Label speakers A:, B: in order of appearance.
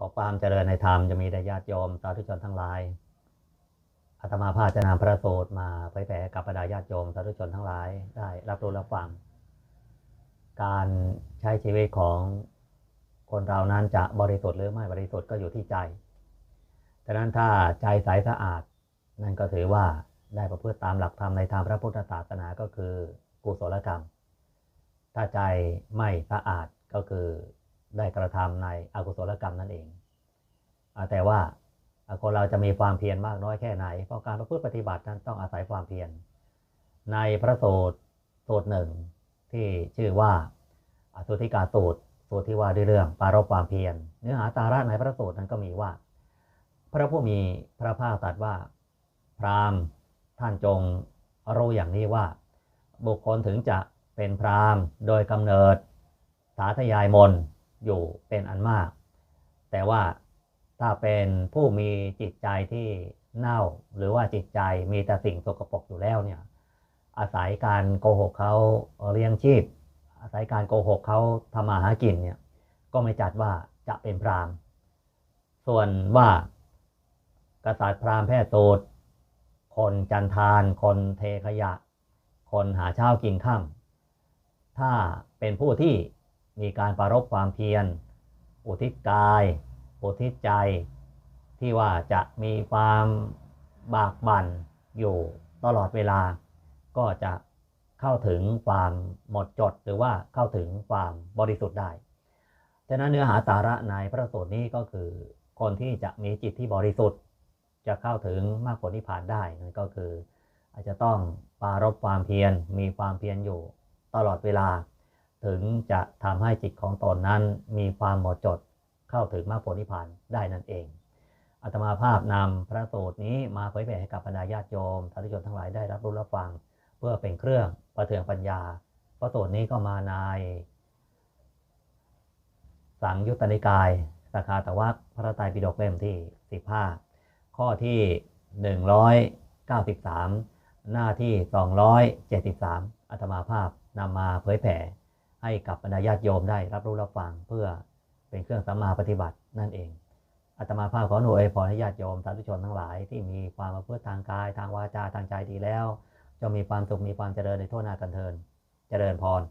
A: ขอความเจริญในธรรมจะมีแด่ญาติโยมสาธุชนทั้งหลายอาตมาภาจะนำพระโสูตรมาเผยแผ่กับบรรดาญาติโยมสาธุชนทั้งหลายได้รับรู้รับฟัง การใช้ชีวิตของคนเรานั้นจะบริสุทธิ์หรือไม่บริสุทธิ์ก็อยู่ที่ใจดังนั้นถ้าใจใสสะอาด นั่นก็ถือว่าได้ประพฤติตามหลักธรรมในทางพระพุทธศาสนาก็คือกุศลกรรม ถ้าใจไม่สะอาดก็คือ ได้กระทำในอกุศลกรรมนั่นเองอแต่ว่าคนเราจะมีความเพียรมากน้อยแค่ไหน เพราะการประพฤติปฏิบัตินั้นต้องอาศัยความเพียร ในพระสูตรสูตรหนึ่งที่ชื่อว่าอสุธิกาสูตรสูตรที่ว่าด้วยเรื่องปารบความเพียร เนื้อหาสาระในพระสูตรนั้นก็มีว่า พระผู้มีพระภาคตรัสว่า พราหมณ์ท่านจงรู้อย่างนี้ว่า บุคคลถึงจะเป็นพราหมณ์โดยกำเนิด สาธยายมน อยู่เป็นอันมาก แต่ว่าถ้าเป็นผู้มีจิตใจที่เน่าหรือว่าจิตใจมีแต่สิ่งสกปรกอยู่แล้วเนี่ยอาศัยการโกหกเขาเลี้ยงชีพ อาศัยการโกหกเขาทำมาหากินเนี่ยก็ไม่จัดว่าจะเป็นพรามส่วนว่ากษัตริย์พรามแพทย์โตดคนจันทาน คนเทขยะ คนหาเช้ากินข้ามถ้าเป็นผู้ที่ มีการปรารบความเพียร อุทิศกาย อุทิศใจ ที่ว่าจะมีความบากบั่นอยู่ตลอดเวลา ก็จะเข้าถึงความหมดจดหรือว่าเข้าถึงความบริสุทธิ์ได้ฉะนั้นเนื้อหาสาระในพระสูตรนี้ก็คือคนที่จะมีจิตที่บริสุทธิ์ จะเข้าถึงมรรคผลนิพพานได้นั่นก็คือ อาจจะต้องปารบความเพียรมีความเพียรอยู่ตลอดเวลา ถึงจะทำให้จิตของตนนั้นมีความหมดจดเข้าถึงมรรคผลนิพพานได้นั่นเองอาตมาภาพนำพระสูตรนี้มาเผยแผ่ให้กับบรรดาญาติโยมสาธุชนทั้งหลายได้รับรู้รับฟัง เพื่อเป็นเครื่องประเทืองปัญญา พระสูตรนี้ก็มาใน สังยุตตนิกายสาขาตะวัคพระไตรปิฎกเล่มที่ 15 ข้อที่ 193 หน้าที่ 273อาตมาภาพนำมาเผยแผ่ ให้กับบรรดาญาติโยมได้รับรู้รับฟังเพื่อเป็นเครื่องสัมมาปฏิบัตินั่นเองอาตมาภาพขอหน่วยพรให้ญาติโยมสาธุชนทั้งหลาย ที่มีความประพฤติทางกาย ทางวาจาทางใจดีแล้ว จะมีความสุขมีความเจริญในทั่วหน้ากันเทินเจริญพร